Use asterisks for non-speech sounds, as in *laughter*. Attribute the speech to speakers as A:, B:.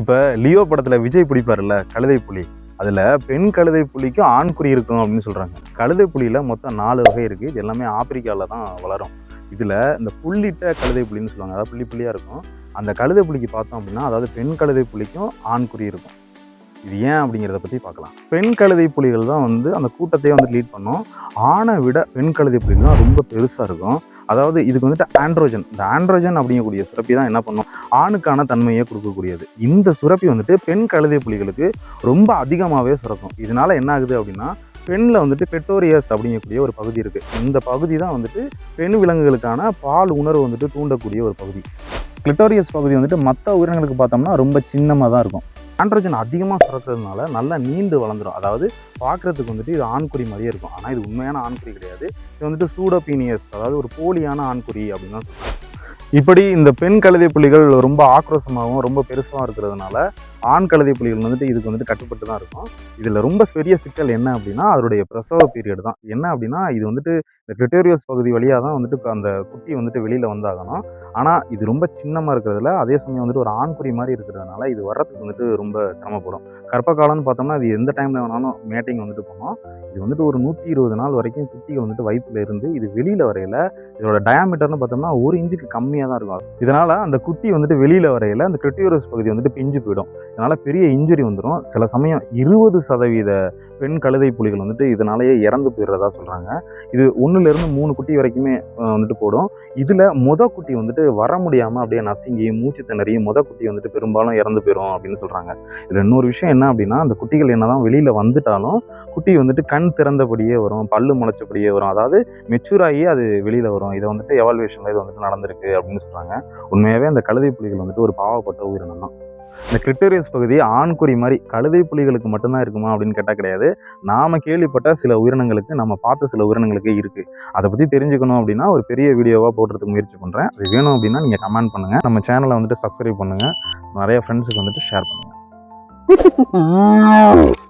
A: இப்போ லியோ படத்தில் விஜய் பிடிப்பார்ல கழுதை புலி. அதில் பெண் கழுதை புலிக்கும் ஆண் குறி இருக்கும் அப்படின்னு சொல்கிறாங்க கழுதை புலியில் மொத்தம் நாலு வகை இருக்குது இது எல்லாமே ஆப்பிரிக்காவில் தான் வளரும். இதில் இந்த புள்ளிட்ட கழுதை புலின்னு சொல்லுவாங்க. அதாவது புள்ளி புள்ளியாக இருக்கும். அந்த கழுதை புலிக்கு பார்த்தோம் அப்படின்னா அதாவது பெண் கழுதை புலிக்கும் ஆண் குறி இருக்கும். இது ஏன் அப்படிங்கிறத பற்றி பார்க்கலாம். பெண் கழுதை புலிகள் தான் வந்து அந்த கூட்டத்தையே வந்து லீட் பண்ணும். ஆணை விட பெண் கழுதை புலிகள் தான் ரொம்ப பெருசாக இருக்கும். அதாவது இதுக்கு வந்துட்டு ஆண்ட்ரோஜன் இந்த ஆண்ட்ரோஜன் அப்படிங்கக்கூடிய சுரப்பி தான் என்ன பண்ணும்? ஆணுக்கான தன்மையை கொடுக்கக்கூடியது. இந்த சுரப்பி வந்துட்டு பெண் கழுதை புலிகளுக்கு ரொம்ப அதிகமாகவே சுரக்கும். இதனால என்ன ஆகுது அப்படின்னா பெண்ணில் வந்துட்டு பெட்டோரியஸ் அப்படிங்கக்கூடிய ஒரு பகுதி இருக்குது இந்த பகுதி தான் வந்துட்டு பெண் விலங்குகளுக்கான பால் உணர்வு வந்துட்டு தூண்டக்கூடிய ஒரு பகுதி. கிளிட்டோரியஸ் பகுதி வந்துட்டு மற்ற உயிரினங்களுக்கு பார்த்தோம்னா ரொம்ப சின்னமாக தான் இருக்கும். ஆண்ட்ரோஜன் அதிகமாக சுரக்கிறதுனால நல்லா நீண்டு வளர்ந்துடும் அதாவது பார்க்குறதுக்கு வந்துட்டு இது ஆண்குறி மாதிரியே இருக்கும். ஆனால் இது உண்மையான ஆண்குறி கிடையாது. இது வந்துட்டு சூடோபீனியஸ் அதாவது ஒரு போலியான ஆண்குறி அப்படின்னு தான் இப்படி இந்த பெண் கழுதை புலிகள் ரொம்ப ஆக்ரோஷமாகவும் ரொம்ப பெருசாகவும் இருக்கிறதுனால ஆண் கழுதை புலிகள் வந்துட்டு இதுக்கு வந்துட்டு கட்டுப்பட்டு தான் இருக்கும். இதில் ரொம்ப பெரிய சிக்கல் என்ன அப்படின்னா அதனுடைய பிரசவ பீரியட் தான். என்ன அப்படின்னா இது வந்துட்டு இந்த கிரிட்டோரியஸ் பகுதி வழியாக தான் வந்துட்டு அந்த குட்டி வந்துட்டு வெளியில் வந்தாகணும். ஆனால் இது ரொம்ப சின்னமாக இருக்கிறதுல அதே சமயம் வந்துட்டு ஒரு ஆண்குறி மாதிரி இருக்கிறதுனால இது வர்றதுக்கு வந்துட்டு ரொம்ப சிரமப்படும். கற்ப காலம்னு பார்த்தோம்னா அது எந்த டைமில் வேணாலும் மேட்டிங் வந்துட்டு போனோம் இது வந்துட்டு ஒரு நூற்றி இருபது நாள் வரைக்கும் குட்டிகள் வந்துட்டு வயிற்றுல இருந்து இது வெளியில் வரையில இதோட டயாமீட்டர்னு பார்த்தோம்னா ஒரு இன்ச்சுக்கு கம்மியாக தான் இருக்கும். இதனால் அந்த குட்டி வந்துட்டு வெளியில் வரையில அந்த கிரிட்டியோரஸ் பகுதி வந்துட்டு பிஞ்சு போயிடும். இதனால் பெரிய இன்ஜுரி வந்துடும் சில சமயம் இருபது சதவீத பெண் கழுதை புலிகள் வந்துட்டு இதனாலேயே இறந்து போயிடுறதா சொல்கிறாங்க இது ஒன்றுலேருந்து மூணு குட்டி வரைக்குமே வந்துட்டு போடும். இதில் முத குட்டி வந்துட்டு வர முடியாமல் அப்படியே நசுங்கி மூச்சு திணறி முத குட்டி வந்துட்டு பெரும்பாலும் இறந்து போயிடும் அப்படின்னு சொல்கிறாங்க இதில் இன்னொரு விஷயம் என்ன அப்படின்னா அந்த குட்டிகள் என்னதான் வெளியில் வந்துட்டாலும் குட்டி வந்துட்டு கண் திறந்தபடியே வரும் பல்லு முளைச்சபடியே வரும். அதாவது மெச்சூர் ஆகி அது வெளியில் வரும். இதை வந்துட்டு எவால்வேஷனில் இது வந்துட்டு நடந்திருக்கு அப்படின்னு சொல்கிறாங்க உண்மையாகவே அந்த கழுதை புலிகள் வந்துட்டு ஒரு பாவப்பட்ட உயிரினம் தான். இந்த கிரிட்டோரியஸ் பகுதி ஆண்குறி மாதிரி கழுதை புலிகளுக்கு மட்டும்தான் இருக்குமா அப்படின்னு கேட்டால் கிடையாது. நாம் கேள்விப்பட்ட சில உயிரினங்களுக்கு நம்ம பார்த்த சில உயிரினங்களுக்கு இருக்குது அதை பற்றி தெரிஞ்சுக்கணும் அப்படின்னா ஒரு பெரிய வீடியோவாக போடுறதுக்கு முயற்சி பண்ணுறேன் அது வேணும் அப்படின்னா நீங்கள் கமெண்ட் பண்ணுங்கள் நம்ம சேனலை வந்துட்டு சப்ஸ்கிரைப் பண்ணுங்கள் நிறைய ஃப்ரெண்ட்ஸுக்கு வந்துட்டு ஷேர் பண்ணுங்கள் *laughs*